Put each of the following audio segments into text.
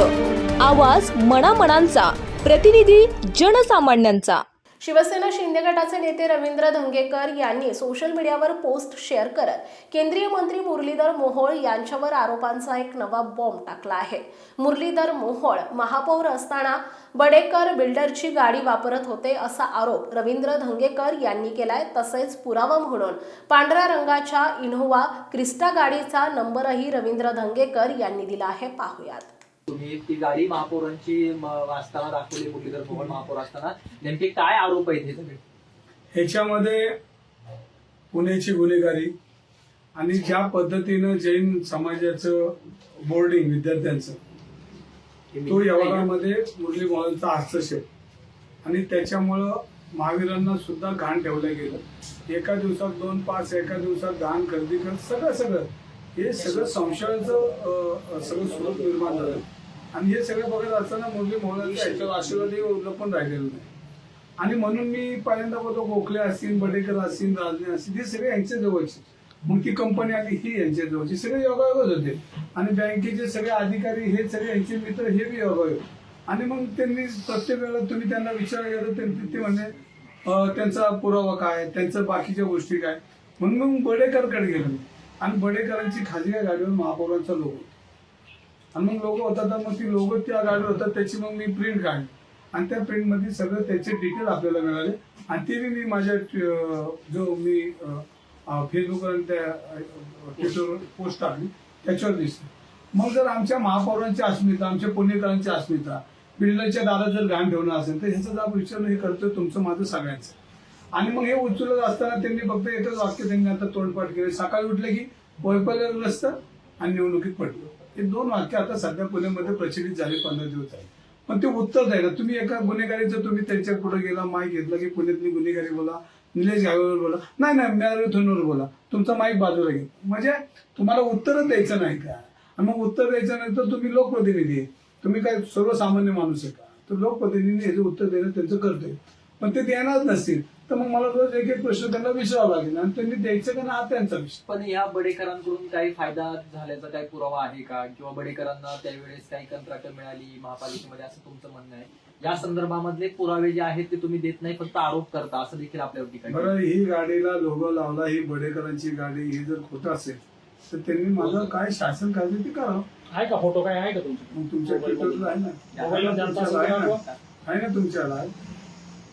आवाज मनामनांचा प्रतिनिधी जनसामान्यांचा. शिवसेना शिंदे गटाचे नेते रवींद्र धंगेकर यांनी सोशल मीडियावर पोस्ट शेअर करत केंद्रीय मंत्री मुरलीधर मोहोळ यांच्यावर आरोपांचा एक नवा बॉम्ब टाकला आहे. मुरलीधर मोहोळ महापौर असताना बडेकर बिल्डरची गाडी वापरत होते असा आरोप रवींद्र धंगेकर यांनी केलाय तसेच पुरावा म्हणून पांढऱ्या रंगाच्या इनोव्हा क्रिस्टा गाडीचा नंबरही रवींद्र धंगेकर यांनी दिला आहे. पाहुयात. तुम्ही ती गाडी महापौरांची असताना दाखवली मुरलीधर मोहोळ महापौर असताना. नेमके काय आरोप आहेत हे सगळे? ह्याच्यामध्ये पुण्याची गुन्हेगारी आणि ज्या पद्धतीनं जैन समाजाचं बोर्डिंग विद्यार्थ्यांचं तो व्यवहारामध्ये मुरली मोहनचा हस्तक्षेप. आणि त्याच्यामुळं महावीरांना सुद्धा घाण ठेवलं गेलं. एका दिवसात दोन पास एका दिवसात घाण खरेदी कर सगळं सगळं. हे सगळं संशयाचं सगळं स्वरूप निर्माण झालं. आणि हे सगळं बघत असताना मुरली मोहनांचा ह्याच्यावर आशीर्वादही लपून राहिलेलं नाही. आणि म्हणून मी पहिल्यांदा बोलतो गोखले असतील बडेकर असतील राजने असतील हे सगळे यांच्या जवळचे. मग ती कंपनी आली ही यांच्या जवळची. सगळे योगायोगच होते. आणि बँकेचे सगळे अधिकारी हे सगळे यांचे मित्र हे बी योगायोग. आणि मग त्यांनी प्रत्येक वेळेला तुम्ही त्यांना विचारलं गेलं ते म्हणजे म्हणे त्यांचा पुरावा काय? त्यांचं बाकीच्या गोष्टी काय? म्हणून मग बडेकरकडे गेलो. आणि बडेकरांची खाजगी गाडीवर महापौरांचा लोगो आणि मग लोगो होता तर मग ती लोगो त्या गाडीवर होता त्याची मग मी प्रिंट काढली. आणि त्या प्रिंटमध्ये सगळं त्याचे डिटेल आपल्याला मिळाले. आणि ते बी मी माझ्या जो मी फेसबुकवर त्या ट्विटरवर पोस्ट टाकली त्याच्यावर दिसते मग जर आमच्या महापौरांची अस्मिता आमच्या पुणेकरांची अस्मिता बिल्डरच्या दारात जर घाण ठेवणं असेल तर ह्याचा जर विचार हे करतोय तुमचं माझं सगळ्यांचं. आणि मग हे उचलत असताना त्यांनी फक्त एकच वाक्य त्यांनी आता तोंडपाठ केले. सकाळी उठले की वैफल्य रस्ता आणि निवडणुकीत पडलो. हे दोन वाक्य आता सध्या पुण्यामध्ये प्रचलित झाले पंधरा दिवस आहे पण ते उत्तर द्यायला तुम्ही एका गुन्हेगारीचं तुम्ही त्यांच्या पुढे गेला माईक घेतला की पुण्यातली गुन्हेगारी बोला निलेश गावेवर बोला नाही नाही मॅरेथॉनवर बोला तुमचा माईक बाजूला घे म्हणजे तुम्हाला उत्तरच द्यायचं नाही का? आणि मग उत्तर द्यायचं नाही तर तुम्ही लोकप्रतिनिधी आहे. तुम्ही काय सर्वसामान्य माणूस आहे का? तर लोकप्रतिनिधी याचं उत्तर देणं त्यांचं कर्तव्य पण ते देणार नसतील. तर मग मला रोज एक एक प्रश्न त्यांना विचारावा लागेल आणि त्यांनी द्यायचं का ना हा त्यांचा विषय पण या बडेकरांकडून काही फायदा झाल्याचा काही पुरावा आहे का? किंवा बडेकरांना त्यावेळेस काही कंत्राट मिळाली महापालिकेमध्ये? असं तुमचं म्हणणं आहे. या संदर्भामधले पुरावे जे आहेत ते तुम्ही देत नाही फक्त आरोप करता. असं देखील आपल्यावर टीका केली. बरं ही गाडीला लोगो लावला ही बडेकरांची गाडी ही जर खोटं असेल तर त्यांनी माझं काय शासन काय ते करावं. आहे का? फोटो काय आहे का तुमच्या ट्विटरला आहे ना? मोबाईलला त्यांचा तुमच्याला आहे ना? असं आहे ना तुमच्याला?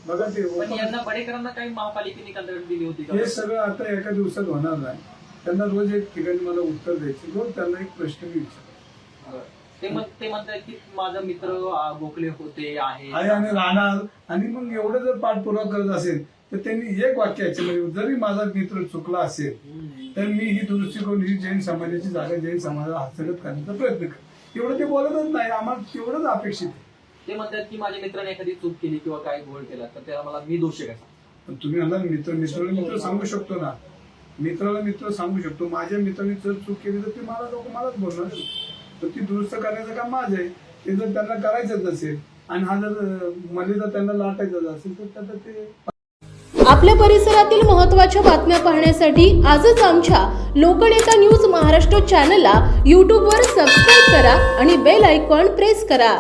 बघा ते पण यांना बडेकरांना काही महापालिकेने कंत्राट दिली होती का? हे सगळं आता एका दिवसात होणार नाही. त्यांना रोज एक ठिकाणी मला उत्तर द्यायचे. रोज त्यांना एक प्रश्न मी विचार. ते म्हण- ते म्हणतात की माझा मित्र आ, गोखले होते आहे. आहे आणि राहणार. आणि मग एवढं जर पाठपुरावा करत असेल तर त्यांनी एक वाक्य याच्यामध्ये जरी माझा मित्र चुकला असेल हम्म. तर मी ही दुरुस्ती करून ही जैन समाजाची जागा जैन समाजाला हस्तगत करण्याचा प्रयत्न कर एवढं ते बोलतच नाही. आम्हाला तेवढंच अपेक्षित आहे. ते म्हणतात की माझ्या मित्राने एखादी चूक केली किंवा काय घोळ केला तर त्याला मला मी दोषी काय पण तुम्ही म्हणा मित्र मित्राला मित्र सांगू शकतो ना. मित्राला मित्र सांगू शकतो. माझ्या मित्राने जर चूक केली तर ते मला लोक मलाच बोलणार तर ती दुरुस्त करण्याचं काम माझं आहे. ते जर त्यांना करायचंच असेल आणि हा जर मला जर त्यांना लाटायचं असेल तर त्याचं ते आपल्या परिसरातील महत्त्वाच्या बातम्या पाहण्यासाठी आजच आमच्या लोकनेता न्यूज महाराष्ट्र चॅनलला यूट्यूबवर सबस्क्राईब करा आणि बेल आयकॉन प्रेस करा.